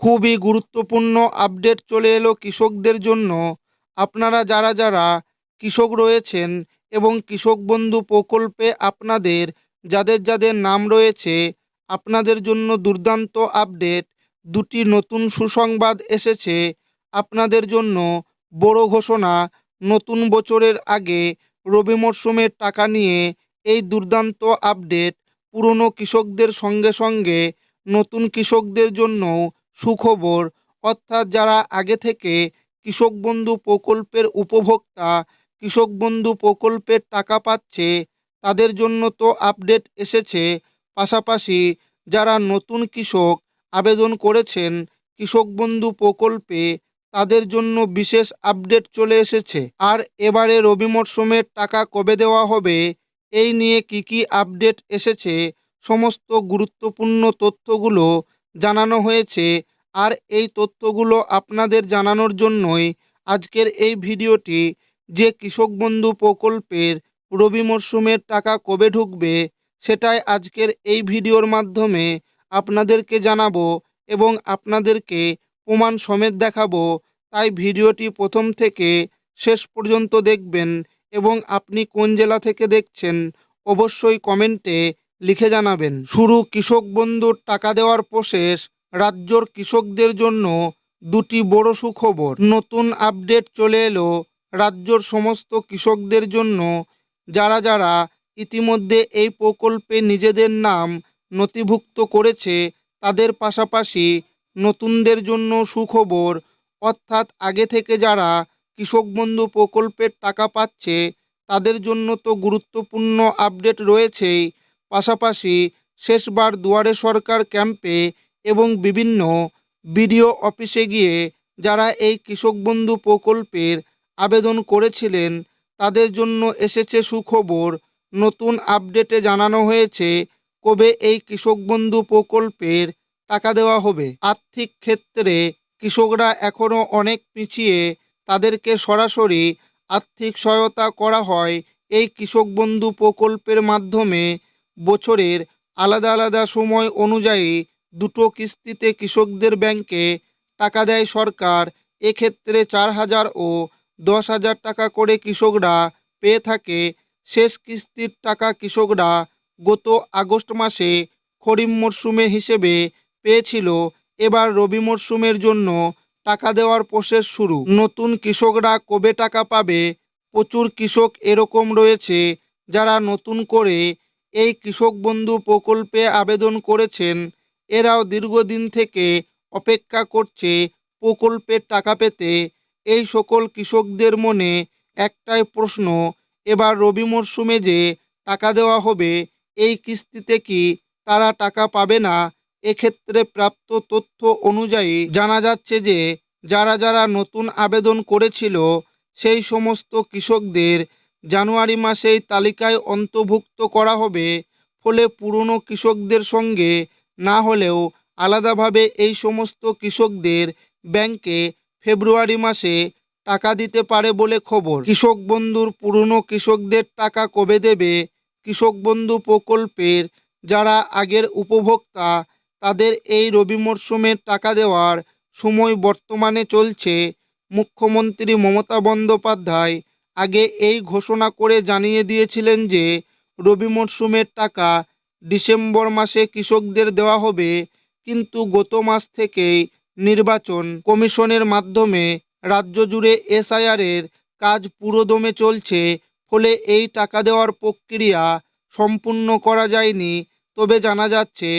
খুবই গুরুত্বপূর্ণ আপডেট চলে এলো কৃষকদের জন্য। আপনারা যারা যারা কৃষক রয়েছেন এবং কৃষক বন্ধু প্রকল্পে আপনাদের, যাদের যাদের নাম রয়েছে, আপনাদের জন্য দুর্দান্ত আপডেট, দুটি নতুন সুসংবাদ এসেছে। আপনাদের জন্য বড় ঘোষণা, নতুন বছরের আগে রবি মরশুমের টাকা নিয়ে এই দুর্দান্ত আপডেট পুরনো কৃষকদের সঙ্গে সঙ্গে নতুন কৃষকদের জন্যও সুখবর, অর্থাৎ যারা আগে থেকে কৃষক বন্ধু প্রকল্পের উপভোক্তা, কৃষক বন্ধু প্রকল্পের টাকা পাচ্ছে, তাদের জন্য তো আপডেট এসেছে। পাশাপাশি যারা নতুন কৃষক আবেদন করেছেন কৃষক বন্ধু প্রকল্পে, তাদের জন্য বিশেষ আপডেট চলে এসেছে। আর এবারে রবি মরশুমের টাকা কবে দেওয়া হবে, এই নিয়ে কি কি আপডেট এসেছে, সমস্ত গুরুত্বপূর্ণ তথ্যগুলো জানানো হয়েছে আর এই তথ্যগুলো আপনাদের জানানোর জন্যই আজকের এই ভিডিওটি যে কৃষক বন্ধু প্রকল্পের রবি মরশুমের টাকা কবে ঢুকবে সেটাই আজকের এই ভিডিওর মাধ্যমে আপনাদেরকে জানাব এবং আপনাদেরকে প্রমাণ সমেত দেখাবো। তাই ভিডিওটি প্রথম থেকে শেষ পর্যন্ত দেখবেন এবং আপনি কোন জেলা থেকে দেখছেন অবশ্যই কমেন্টে লিখে জানাবেন। শুরু কৃষক বন্ধুর টাকা দেওয়ার প্রসেস রাজ্যর কৃষকদের জন্য দুটি বড় সুখবর। নতুন আপডেট চলে এলো রাজ্যর সমস্ত কৃষকদের জন্য। যারা যারা ইতিমধ্যে এই প্রকল্পে নিজেদের নাম নথিভুক্ত করেছে, তাদের পাশাপাশি নতুনদের জন্য সুখবর, অর্থাৎ আগে থেকে যারা কৃষক বন্ধু প্রকল্পের টাকা পাচ্ছে, তাদের জন্য তো গুরুত্বপূর্ণ আপডেট রয়েছেই। পাশাপাশি শেষবার দুয়ারে সরকার ক্যাম্পে এবং বিভিন্ন বিডিও অফিসে গিয়ে যারা এই কৃষক বন্ধু প্রকল্পের আবেদন করেছিলেন, তাদের জন্য এসেছে সুখবর। নতুন আপডেটে জানানো হয়েছে, কবে এই কৃষক বন্ধু প্রকল্পের টাকা দেওয়া হবে। আর্থিক ক্ষেত্রে কৃষকরা এখনও অনেক পিছিয়ে, তাদেরকে সরাসরি আর্থিক সহায়তা করা হয় এই কৃষক বন্ধু প্রকল্পের মাধ্যমে। বছরের আলাদা আলাদা সময় অনুযায়ী দুটো কিস্তিতে কৃষকদের ব্যাংকে টাকা দেয় সরকার, এক্ষেত্রে চার হাজার ও দশ হাজার টাকা করে কৃষকরা পেয়ে থাকে। শেষ কিস্তির টাকা কৃষকরা গত আগস্ট মাসে খরিফ মরশুমের হিসেবে পেয়েছিল। এবার রবি মরশুমের জন্য টাকা দেওয়ার প্রসেস শুরু। নতুন কৃষকরা কবে টাকা পাবে? প্রচুর কৃষক এরকম রয়েছে যারা নতুন করে এই কৃষক বন্ধু প্রকল্পে আবেদন করেছেন। এরাও দীর্ঘদিন থেকে অপেক্ষা করছে প্রকল্পের টাকা পেতে। এই সকল কৃষকদের মনে একটাই প্রশ্ন, এবার রবি মরশুমে যে টাকা দেওয়া হবে, এই কিস্তিতে কি তারা টাকা পাবে না? এক্ষেত্রে প্রাপ্ত তথ্য অনুযায়ী জানা যাচ্ছে যে, যারা যারা নতুন আবেদন করেছিল, সেই সমস্ত কৃষকদের জানুয়ারি মাসেই তালিকায় অন্তর্ভুক্ত করা হবে। ফলে পুরনো কৃষকদের সঙ্গে না হলেও আলাদাভাবে এই সমস্ত কৃষকদের ব্যাংকে ফেব্রুয়ারি মাসে টাকা দিতে পারে বলে খবর। কৃষক বন্ধুর পুরনো কৃষকদের টাকা কবে দেবে? কৃষক বন্ধু প্রকল্পের যারা আগের উপভোক্তা, তাদের এই রবি মরশুমে টাকা দেওয়ার সময় বর্তমানে চলছে। মুখ্যমন্ত্রী মমতা বন্দ্যোপাধ্যায় আগে এই ঘোষণা করে জানিয়ে দিয়েছিলেন যে, রবি মরশুমের টাকা ডিসেম্বর মাসে কৃষকদের দেওয়া হবে, কিন্তু গত মাস থেকেই নির্বাচন কমিশনের মাধ্যমে রাজ্য জুড়ে এসআইআরের কাজ পুরোদমে চলছে, ফলে এই টাকা দেওয়ার প্রক্রিয়া সম্পূর্ণ করা যায়নি। তবে জানা যাচ্ছে,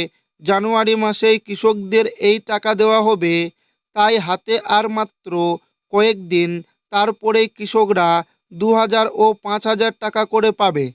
জানুয়ারি মাসেই কৃষকদের এই টাকা দেওয়া হবে, তাই হাতে আর মাত্র কয়েকদিন, তারপরেই কৃষকরা দু হাজার ও পাঁচ হাজার টাকা করে পাবে।